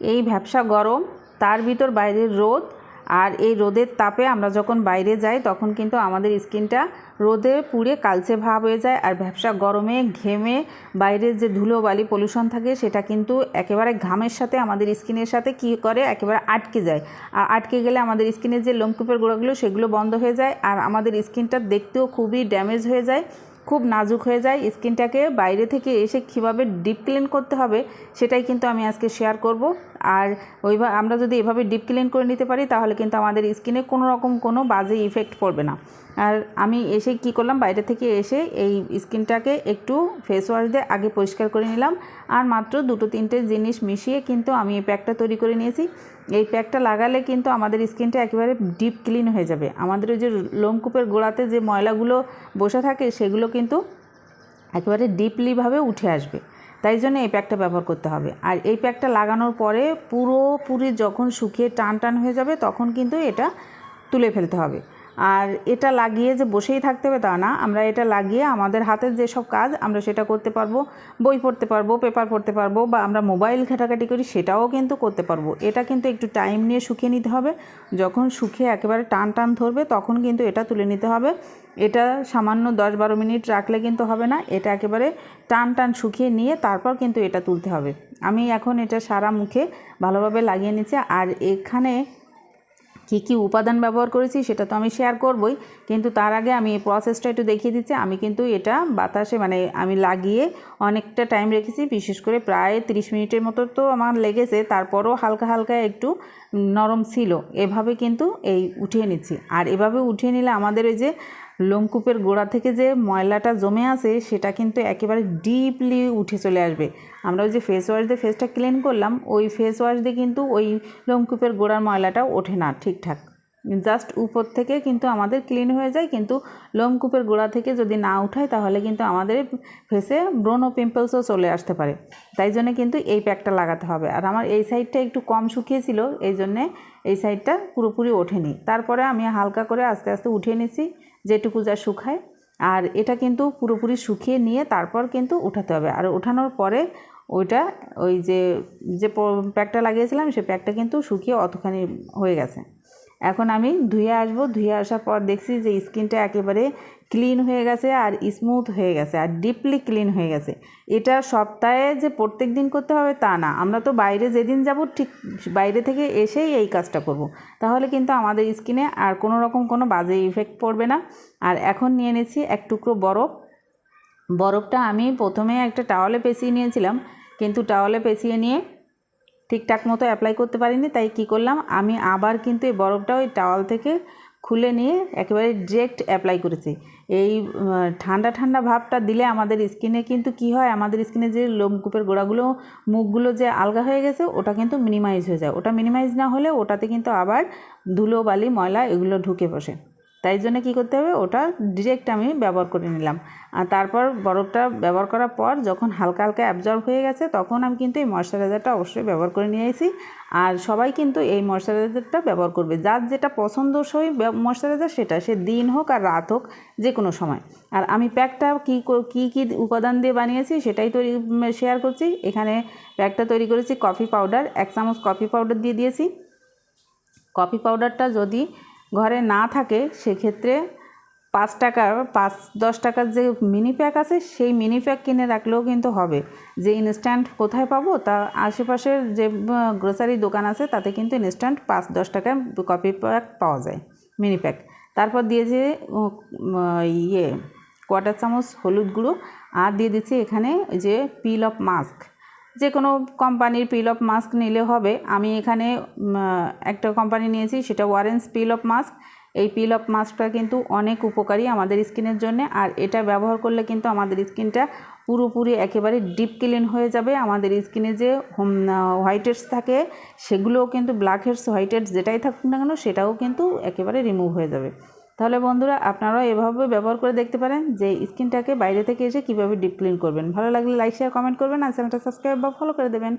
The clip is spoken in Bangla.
এই ভ্যাবসা গরম, তার ভিতর বাইরের রোদ, আর এই রোদের তাপে আমরা যখন বাইরে যাই, তখন কিন্তু আমাদের স্কিনটা রোদে পুড়ে কালচে ভাব হয়ে যায়, আর ভ্যাবসা গরমে ঘেমে বাইরের যে ধুলো বালি পলিউশন থাকে, সেটা কিন্তু একেবারে ঘামের সাথে আমাদের স্কিনের সাথে কী করে? একেবারে আটকে যায়। আর আটকে গেলে আমাদের স্কিনের যে লোমকূপের গোড়াগুলো, সেগুলো বন্ধ হয়ে যায়, আর আমাদের স্কিনটা দেখতেও খুবই ড্যামেজ হয়ে যায়। খুব নাজুক হয়ে যায়। স্কিনটাকে বাইরে থেকে এসে কীভাবে ডিপ ক্লিন করতে হবে, সেটাই কিন্তু আমি আজকে শেয়ার করব। আর ওইভাবে আমরা যদি এভাবে ডিপ ক্লিন করে নিতে পারি, তাহলে কিন্তু আমাদের স্কিনে কোনো রকম কোনো বাজে ইফেক্ট পড়বে না। আর আমি এসে কি করলাম, বাইরে থেকে এসে এই স্কিনটাকে একটু ফেস ওয়াশ দিয়ে আগে পরিষ্কার করে নিলাম। আর মাত্র দুটো তিনটে জিনিস মিশিয়ে কিন্তু আমি এই প্যাকটা তৈরি করে নিয়েছি। এই প্যাকটা লাগালে কিন্তু আমাদের স্কিনটা একেবারে ডিপ ক্লিন হয়ে যাবে। আমাদের ওই যে লোমকূপের গোড়াতে যে ময়লাগুলো বসে থাকে, সেগুলো কিন্তু একেবারে ডিপলিভাবে উঠে আসবে। তাই জন্য এই প্যাকটা ব্যবহার করতে হবে। আর এই প্যাকটা লাগানোর পরে পুরোপুরি যখন শুকিয়ে টান টান হয়ে যাবে, তখন কিন্তু এটা তুলে ফেলতে হবে। আর এটা লাগিয়ে যে বসেই থাকতে হবে তা না। আমরা এটা লাগিয়ে আমাদের হাতের যেসব কাজ, আমরা সেটা করতে পারব, বই পড়তে পারব, পেপার পড়তে পারব বা আমরা মোবাইল ঘাটাঘাটি করি, সেটাও কিন্তু করতে পারব। এটা কিন্তু একটু টাইম নিয়ে শুকিয়ে নিতে হবে। যখন শুকিয়ে একেবারে টান টান ধরবে, তখন কিন্তু এটা তুলে নিতে হবে। এটা সামান্য দশ বারো মিনিট রাখলে কিন্তু হবে না। এটা একেবারে টান টান শুকিয়ে নিয়ে তারপর কিন্তু এটা তুলতে হবে। আমি এখন এটা সারা মুখে ভালোভাবে লাগিয়ে নিচ্ছি। আর এখানে কী কী উপাদান ব্যবহার করেছি সেটা তো আমি শেয়ার করবই। কিন্তু তার আগে আমি এই প্রসেসটা একটু দেখিয়ে দিচ্ছি। আমি কিন্তু এটা বাতাসে মানে আমি লাগিয়ে অনেকটা টাইম রেখেছি। বিশেষ করে প্রায় 30 মিনিটের মতো তো আমার লেগেছে। তারপরও হালকা হালকা একটু নরম ছিল। এভাবে কিন্তু এই উঠিয়ে নিচ্ছি। আর এভাবে উঠিয়ে নিলে আমাদের ওই যে লোমকূপের গোড়া থেকে যে ময়লাটা জমে আছে সেটা কিন্তু একেবারে ডিপলি উঠে চলে আসবে। আমরা ওই যে ফেস ওয়াশ দিয়ে ফেসটা ক্লিন করলাম, ওই ফেস ওয়াশ দিয়ে কিন্তু ওই লোমকূপের গোড়ার ময়লাটা ওঠে না ঠিকঠাক। জাস্ট উপর থেকে কিন্তু আমাদের ক্লিন হয়ে যায়, কিন্তু লোমকূপের গোড়া থেকে যদি না উঠায়, তাহলে কিন্তু আমাদের ফেসে ব্রণ ও পিম্পলসও চলে আসতে পারে। তাই জন্য কিন্তু এই প্যাকটা লাগাতে হবে। আর আমার এই সাইডটা একটু কম শুকিয়েছিল, এই জন্যে এই সাইডটা পুরোপুরি ওঠেনি। তারপরে আমি হালকা করে আস্তে আস্তে উঠিয়ে নিছি যেটুকু যা শুকায়। আর এটা কিন্তু পুরোপুরি শুকিয়ে নিয়ে তারপর কিন্তু উঠাতে হবে। আর ওঠানোর পরে ওইটা ওই যে যে প্যাকটা লাগিয়েছিলাম সেই প্যাকটা কিন্তু শুকিয়ে অতখানি হয়ে গেছে। এখন আমি ধুয়ে আসব, ধুয়ে আসার পর দেখছি যে স্কিনটা একেবারে ক্লিন হয়ে গেছে আর স্মুথ হয়ে গেছে আর ডিপলি ক্লিন হয়ে গেছে। এটা সপ্তাহে যে প্রত্যেক দিন করতে হবে তা না। আমরা তো বাইরে যেদিন যাব ঠিক বাইরে থেকে এসেই এই কাজটা করব। তাহলে কিন্তু আমাদের স্কিনে আর কোনো রকম কোনো বাজে ইফেক্ট পড়বে না। আর এখন নিয়ে নিয়েছি এক টুকরো বরফ। বরফটা আমি প্রথমে একটা টাওয়ালে পেঁচিয়ে নিয়েছিলাম। কিন্তু টাওয়ালে পেঁচিয়ে নিয়ে ঠিকঠাক মতো অ্যাপ্লাই করতে পারিনি, তাই কি করলাম, আমি আবার কিন্তু এই বরফটা ওই টাওয়াল থেকে খুলে নিয়ে একেবারে ডিরেক্ট অ্যাপ্লাই করেছি। এই ঠান্ডা ঠান্ডা ভাবটা দিলে আমাদের স্কিনে কিন্তু কি হয়, আমাদের স্কিনে যে লোমকূপের গোড়াগুলো, মুখগুলো যে আলগা হয়ে গেছে, ওটা কিন্তু মিনিমাইজ হয়ে যায়। ওটা মিনিমাইজ না হলে ওটাতে কিন্তু আবার ধুলো, বালি, ময়লা এগুলো ঢুকে বসে। তাই জন্য কী করতে হবে? ওটা ডিরেক্ট আমি ব্যবহার করে নিলাম। আর তারপর বরফটা ব্যবহার করার পর যখন হালকা হালকা অ্যাবজর্ব হয়ে গেছে, তখন আমি কিন্তু এই ময়শ্চারাইজারটা অবশ্যই ব্যবহার করে নিয়ে আর সবাই কিন্তু এই ময়শ্চারাইজারটা ব্যবহার করবে। যার যেটা পছন্দসই ময়শ্চারাইজার সেটা। সে দিন হোক আর রাত হোক যে কোনো সময়। আর আমি প্যাকটা কী কী কী উপাদান দিয়ে বানিয়েছি সেটাই তৈরি শেয়ার করছি। এখানে প্যাকটা তৈরি করেছি কফি পাউডার। এক চামচ কফি পাউডার দিয়ে দিয়েছি। কফি পাউডারটা যদি ঘরে না থাকে, সেক্ষেত্রে পাঁচ টাকার পাঁচ, দশ টাকার যে মিনি প্যাক আছে, সেই মিনি প্যাক কিনে রাখলেও কিন্তু হবে। যে ইনস্ট্যান্ট কোথায় পাবো, তা আশেপাশের যে গ্রোসারি দোকান আছে, তাতে কিন্তু ইনস্ট্যান্ট পাঁচ, দশ টাকার কপি প্যাক পাওয়া যায় মিনি প্যাক তারপর দিয়েছে ইয়ে কোয়াটার চামচ হলুদ গুঁড়ো, আর দিয়ে দিচ্ছি এখানে যে পিল অফ মাস্ক যে কোনো কোম্পানির পিল অফ মাস্ক নিলে হবে। আমি এখানে একটা কোম্পানি নিয়েছি, সেটা ওয়ারেন্স পিল অফ মাস্ক এই পিল অফ মাস্কটা কিন্তু অনেক উপকারী আমাদের স্কিনের জন্য, আর এটা ব্যবহার করলে কিন্তু আমাদের স্কিনটা পুরোপুরি একেবারে ডিপ ক্লিন হয়ে যাবে। আমাদের স্কিনে যে হেডস থাকে, সেগুলোও কিন্তু ব্ল্যাক হেডস হোয়াইট হেডস যেটাই থাকুক না কেন, সেটাও কিন্তু একেবারে রিমুভ হয়ে যাবে। তাহলে বন্ধুরা আপনারাও এভাবে ব্যবহার করে দেখতে পারেন যে স্কিনটাকে বাইরে থেকে এসে কীভাবে ডিপ ক্লিন করবেন। ভালো লাগলে লাইক শেয়ার কমেন্ট করবেন আর চ্যানেলটা সাবস্ক্রাইব বা ফলো করে দেবেন।